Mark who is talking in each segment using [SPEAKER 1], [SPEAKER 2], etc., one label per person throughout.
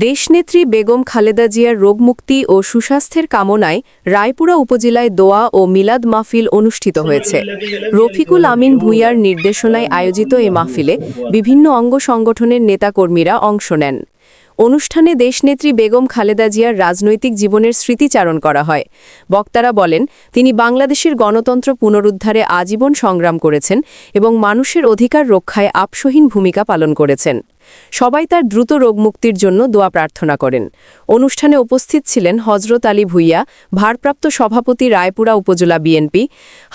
[SPEAKER 1] দেশনেত্রী বেগম খালেদা জিয়ার রোগমুক্তি ও সুস্বাস্থ্যের কামনায় রায়পুরা উপজেলায় দোয়া ও মিলাদ মাহফিল অনুষ্ঠিত হয়েছে। রফিকুল আমিন ভুইয়ার নির্দেশনায় আয়োজিত এ মাহফিলে বিভিন্ন অঙ্গ সংগঠনের নেতাকর্মীরা অংশ নেন। অনুষ্ঠানে দেশনেত্রী বেগম খালেদা জিয়ার রাজনৈতিক জীবনের স্মৃতিচারণ করা হয়। বক্তারা বলেন, তিনি বাংলাদেশের গণতন্ত্র পুনরুদ্ধারে আজীবন সংগ্রাম করেছেন এবং মানুষের অধিকার রক্ষায় আপসহীন ভূমিকা পালন করেছেন। সবাই তার দ্রুত রোগমুক্তির জন্য দোয়া প্রার্থনা করেন। অনুষ্ঠানে উপস্থিত ছিলেন হজরত আলী ভুইয়া, ভারপ্রাপ্ত সভাপতি রায়পুরা উপজেলা বিএনপি,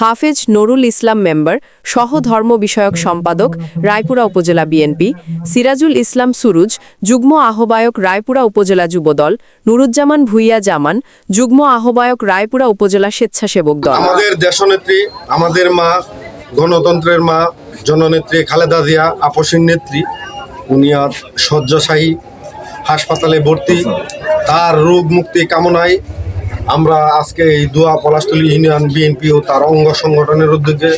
[SPEAKER 1] হাফেজ নুরুল ইসলাম মেম্বার, সহ ধর্ম বিষয়ক সম্পাদক রায়পুরা উপজেলা বিএনপি, সিরাজুল ইসলাম সুরুজ, যুগ্ম আহ্বায়ক রায়পুরা উপজেলা যুবদল, নুরুজ্জামান ভুইয়া জামান, যুগ্ম আহ্বায়ক রায়পুরা উপজেলা স্বেচ্ছাসেবক দল।
[SPEAKER 2] আমাদের দেশনেত্রী, আমাদের মা, গণতন্ত্রের মা, জননেত্রী খালেদা জিয়া আপসীর নেত্রী উনি আজ শয্যাশায়ী, হাসপাতালে ভর্তি। তার রোগ মুক্তি কামনায় আমরা আজকে এই দোয়া পলাশতলী ইউনিয়ন বিএনপি ও তার অঙ্গ সংগঠনের উদ্যোগে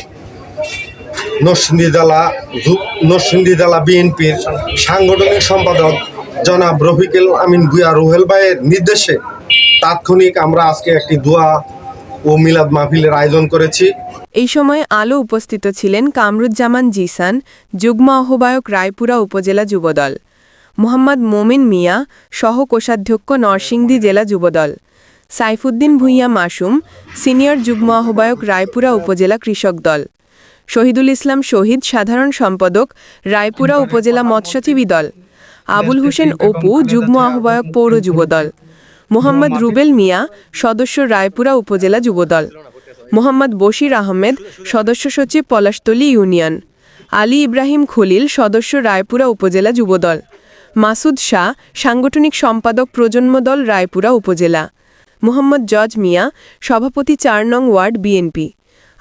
[SPEAKER 2] নরসিংদী জেলা বিএনপির সাংগঠনিক সম্পাদক জনাব রফিকুল আমিন ভুয়া রুহেল ভাইয়ের নির্দেশে তাৎক্ষণিক আমরা আজকে একটি দোয়া ও মিলাদ মাহফিলের আয়োজন করেছি।
[SPEAKER 3] এই সময় আলো উপস্থিত ছিলেন কামরুজ্জামান জিসান, যুগ্ম আহ্বায়ক রায়পুরা উপজেলা যুবদল, মোহাম্মদ মোমিন মিয়া, সহ কোষাধ্যক্ষ নরসিংদী জেলা যুবদল, সাইফুদ্দিন ভুইয়া মাসুম, সিনিয়র যুগ্ম আহ্বায়ক রায়পুরা উপজেলা কৃষক দল, শহীদুল ইসলাম শহীদ সাধারণ সম্পাদক রায়পুরা উপজেলা মৎস্যজীবী দল, আবুল হোসেন অপু, যুগ্ম আহ্বায়ক পৌর যুবদল মোহাম্মদ রুবেল মিয়া সদস্য রায়পুরা উপজেলা যুবদল। মোহাম্মদ বশির আহমেদ সদস্য সচিব পলাশতলী ইউনিয়ন। আলী ইব্রাহিম খলিল সদস্য রায়পুরা উপজেলা যুবদল। মাসুদ শাহ সাংগঠনিক সম্পাদক প্রজন্ম দল রায়পুরা উপজেলা। মোহাম্মদ জজ মিয়া সভাপতি চার নং ওয়ার্ড বিএনপি।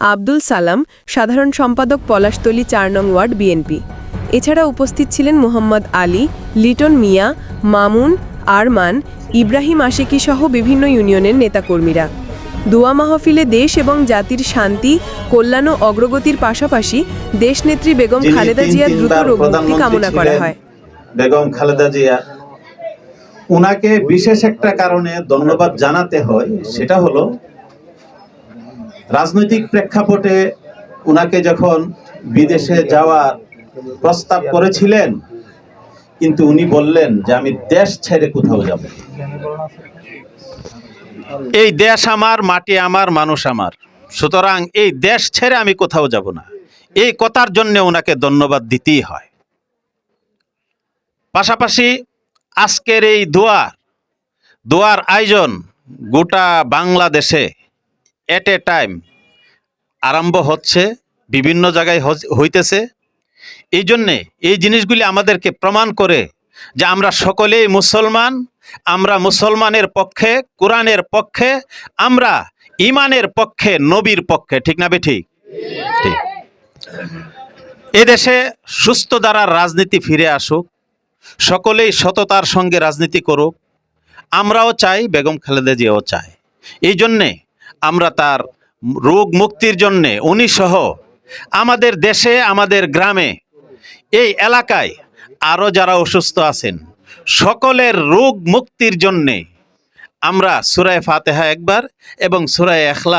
[SPEAKER 3] আব্দুল সালাম সাধারণ সম্পাদক পলাশতলী চার নং ওয়ার্ড বিএনপি। এছাড়া উপস্থিত ছিলেন মোহাম্মদ আলী লিটন মিয়া মামুন আরমান ইব্রাহিম আশিকি সহ বিভিন্ন ইউনিয়নের নেতাকর্মীরা। দোয়া মাহফিলে দেশ এবং জাতির শান্তি কল্যাণ ও অগ্রগতির পাশাপাশি দেশনেত্রী বেগম খালেদা জিয়ার দ্রুত রোগমুক্তি কামনা করা হয়।
[SPEAKER 4] বেগম খালেদা জিয়া উনাকে বিশেষ একটা কারণে ধন্যবাদ জানাতে হয় সেটা হলো রাজনৈতিক প্রেক্ষাপটে উনাকে যখন বিদেশে যাওয়ার প্রস্তাব করেছিলেন কিন্তু উনি বললেন যে আমি দেশ ছেড়ে কোথাও যাব। এই দেশ আমার, মাটি আমার, মানুষ আমার। সুতরাং এই দেশ ছেড়ে আমি কোথাও যাব না। এই কথার জন্য ওনাকে ধন্যবাদ দিতেই হয়। পাশাপাশি আজকের এই দোয়ার দোয়ার আয়োজন গোটা বাংলাদেশে এট এ টাইম আরম্ভ হচ্ছে, বিভিন্ন জায়গায় হইতেছে। এই জন্যে এই জিনিসগুলি আমাদেরকে প্রমাণ করে যে আমরা সকলেই মুসলমান, আমরা মুসলমানের পক্ষে, কোরআনের পক্ষে, আমরা ইমানের পক্ষে, নবীর পক্ষে, ঠিক না বে ঠিক। ঠিক এদেশে সুস্থ দ্বারা রাজনীতি ফিরে আসুক, সকলেই সততার সঙ্গে রাজনীতি করুক, আমরাও চাই, বেগম খালেদা জিয়াও চাই এই জন্যে আমরা তার রোগ মুক্তির জন্যে, উনি সহ আমাদের দেশে, আমাদের গ্রামে, এই এলাকায় আরও যারা অসুস্থ আছেন, সকলের রোগ মুক্তির জন্যে আমরা সুরায় ফাতেহা একবার এবং সুরায় এখলাস